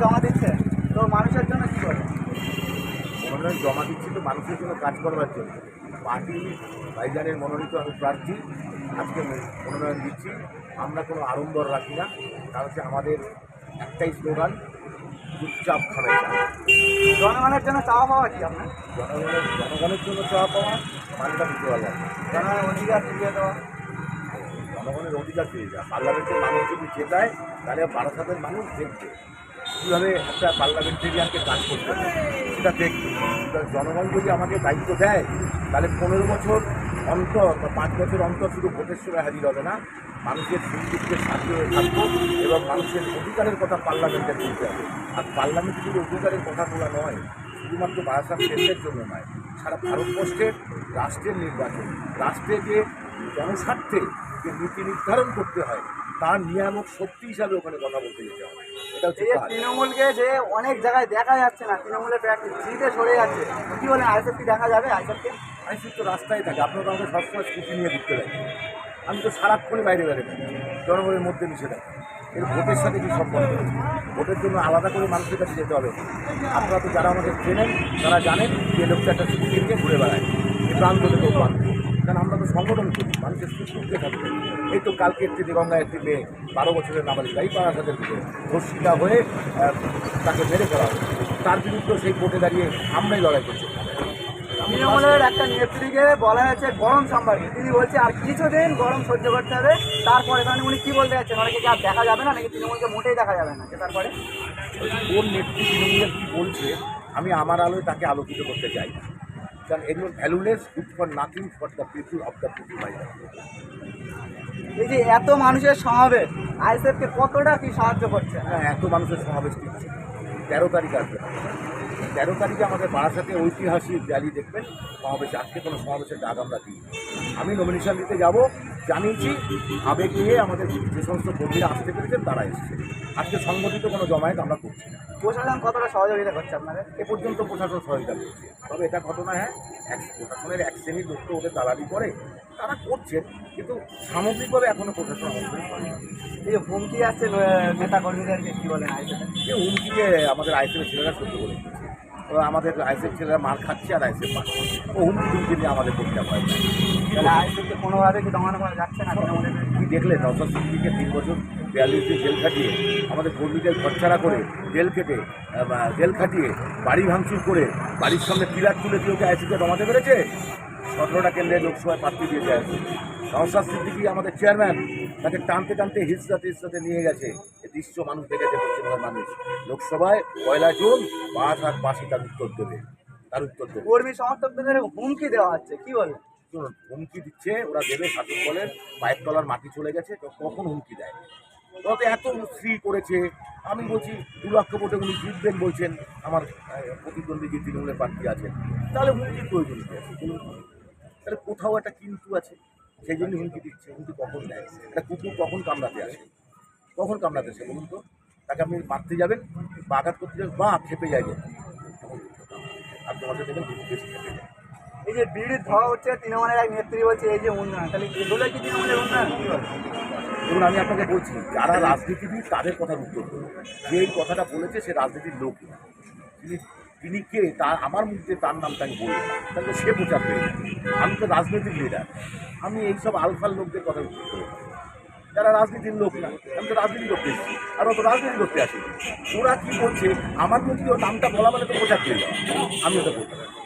জমা দিচ্ছে তো মানুষের জন্য কি করে? মনোনয়ন জমা দিচ্ছি তো মানুষের জন্য কাজ করবার জন্য। পার্টি ভাইজানের মনোনীত আমি প্রার্থী আজকে মনোনয়ন দিচ্ছি। আমরা কোনো আড়ম্বর রাখি না কারণ হচ্ছে আমাদের একটাই স্লোগান চুপচাপ খাবে জনগণের জন্য চাওয়া পাওয়া কি আপনার? জনগণের জনগণের জন্য চাওয়া পাওয়া মানটা দিতে পারলাম। জনগণের অধিকার ফিরিয়ে দেওয়া। জনগণের অধিকার পেয়ে যায় পার্লামেন্টের মানুষ যদি জেতায় তাহলে বারাসাতের মানুষ দেখবে। কীভাবে একটা পার্লামেন্টেরিয়ানকে কাজ করতে হবে সেটা দেখবে জনগণ যদি আমাকে দায়িত্ব দেয়, তাহলে পনেরো বছর অন্তর বা পাঁচ বছর অন্তর শুধু ভোটের সময় হাজির হবে না, মানুষের সুন্দরকে সাথে হয়ে থাকব এবং মানুষের অধিকারের কথা পার্লামেন্টে তুলতে হবে। আর পার্লামেন্টে শুধু অধিকারের কথা বলা নয়, শুধুমাত্র বারাসাত কেন্দ্রের জন্য নয়, সারা ভারতবর্ষের রাষ্ট্রের নির্বাচন রাষ্ট্রে যে জনস্বার্থে যে নীতি নির্ধারণ করতে হয় তার নিয়ামক শক্তি হিসাবে ওখানে কথা বলতে যেতে হবে। এটা হচ্ছে তৃণমূলকে যে অনেক জায়গায় দেখা যাচ্ছে না তৃণমূলের প্র্যাকটিস জিতে সরে যাচ্ছে। কি বলেন আইসএফকে দেখা যাবে? আইসএফকে আমি শুধু রাস্তায় থাকি আপনারা তো আমাকে সবসময় স্কুটি নিয়ে ঘুরতে থাকি আমি তো সারাক্ষণই বাইরে বাইরে থাকি জনগণের মধ্যে মিশে থাকি। এর ভোটের সাথে কি সম্পর্ক? ভোটের জন্য আলাদা করে মানুষের কাছে যেতে হবে। আপনারা তো যারা আমাদের চেনেন তারা জানেন যে লোকটা একটা স্কুটি নিয়ে ঘুরে বেড়ায়। এই প্রান্ত থেকে প্রান্ত কারণ আমরা তো সংগঠন করি মানুষের সুখে থাকবে এই তো কালকে একটি দিগঙ্গা একটি মেয়ে বারো বছরের নাবালিকা এই পাড়াসাদের দিকে ধর্ষিতা হয়ে তাকে মেরে ফেলা। তার বিরুদ্ধে সেই কোর্টে দাঁড়িয়ে আমরাই লড়াই করছি। তৃণমূলের একটা নেত্রীকে বলা হয়েছে গরম সম্পর্কে তিনি বলছে আর কিছুদিন গরম সহ্য করতে হবে তারপরে মানে উনি কি বলতে যাচ্ছেন? অনেকে কি আর দেখা যাবে না নাকি তৃণমূলকে মোটেই দেখা যাবে না? তারপরে কোন নেত্রী তৃণমূলের কী বলছে আমি আমার আলোয় তাকে আলোকিত করতে চাই কারণ এগুলো valueless good for nothing for the people of the people by এই যে এত মানুষের সমাবেশ আইএসএফকে কতটা কি সাহায্য করছে? হ্যাঁ এত মানুষের সমাবেশ দিচ্ছে তেরো তারিখ আসবে। তেরো তারিখে আমাদের বারাসাতে ঐতিহাসিক র্যালি দেখবেন। সমাবেশে আজকে কোনো সমাবেশের ডাক আমরা দিই আমি নমিনেশন দিতে যাব। জানিয়েছি আবেগ নিয়ে আমাদের যে সমস্ত কর্মীরা আসতে পেরেছেন তারা এসছে। আজকে সংগঠিত কোনো জমায়েত আমরা করছি না। প্রশাসন কতটা সহযোগিতা করছে আপনাদের? এ পর্যন্ত প্রশাসন সহযোগিতা করছে। তবে এটা ঘটনা হ্যাঁ এক প্রশাসনের এক শ্রেণির লোক তো ওদের দালালি করে তারা করছেন কিন্তু সামগ্রিকভাবে এখনও প্রশাসন। এই যে হুমকি আসছে নেতা কর্মীদেরকে কি বলেন আইসএফ? যে হুমকিকে আমাদের আইসিএফ ছেলেরা সহ্য করে আমাদের আইসিএফ ছেলেরা মার খাচ্ছে আর আইসিএফ মারছে ও হুমকি আমাদের করতে হয় তাহলে আইসএফকে কোনোভাবে কি দমানো করা যাচ্ছে না? তৃণমূলের কি দেখলেন নজর সিদ্দিকে তিন বছর বিয়াল্লিশ দিন জেল খাটিয়ে আমাদের কর্মীদের খরচারা করে জেল কেটে জেল খাটিয়ে বাড়ি ভাঙচুর করে বাড়ির সামনে পিলার তুলে দিয়ে ওকে আইসিকে জমাতে পেরেছে? সতেরোটা কেন্দ্রে লোকসভায় প্রার্থী দিয়েছে আইসি নওসাদ সিদ্দিকি আমাদের চেয়ারম্যান তাকে টানতে টানতে হিসরাতে হিসরাতে নিয়ে গেছে। দৃশ্য মানুষ দেখেছে পশ্চিমবঙ্গের মানুষ লোকসভায় পয়লা জুন পাঁচ আর বাসি তার উত্তর দেবে তার উত্তর দেবে। কর্মী সমর্থকদের হুমকি দেওয়া হচ্ছে কি বলেন শুনুন হুমকি দিচ্ছে ওরা দেবে শাসক বলেন পায়ের তলার মাটি চলে গেছে তো কখন হুমকি দেয়? তবে এত ফ্রি করেছে আমি বলছি দু লক্ষ ভোটে উনি জিতবেন বলছেন আমার প্রতিদ্বন্দ্বী যে তৃণমূলের প্রার্থী আছেন। তাহলে হুমকির প্রয়োজন তাহলে কোথাও একটা কিন্তু আছে সেই জন্য হুমকি দিচ্ছে হুমকি কখন দেয়? একটা কুকুর কখন কামড়াতে আসে? কখন কামড়াতে আসে বলুন তো? তাকে আপনি মারতে যাবেন বা আঘাত করতে যাবেন বা খেপে যায়। আর তোমাকে দেখবেন বেশি খেপে যায়। এই যে বিড়ি ধোয়া হচ্ছে তৃণমূলের এক নেত্রী বলছে এই যে উন্নয়ন তাহলে এগুলো কি তৃণমূলের উন্নয়ন? দেখুন আমি আপনাকে বলছি যারা রাজনীতিবিদ তাদের কথার উত্তর দেবো যে এই কথাটা বলেছে সে রাজনীতির লোক না। তিনি তিনি কে? তার আমার মুখে তার নামটা আমি বলব তাহলে সে প্রচার পেয়ে আমি তো রাজনৈতিক লিডার আমি এইসব আলফাল লোকদের কথা উত্তর দেবো। যারা রাজনীতির লোক না, আমি তো রাজনীতি করতে এসেছি, আর অত রাজনীতি করতে আসি ওরা কী বলছে, আমার মধ্যে ওর নামটা বলা মানে তো প্রচার পেয়ে যাওয়া আমি ওটা করতে পারি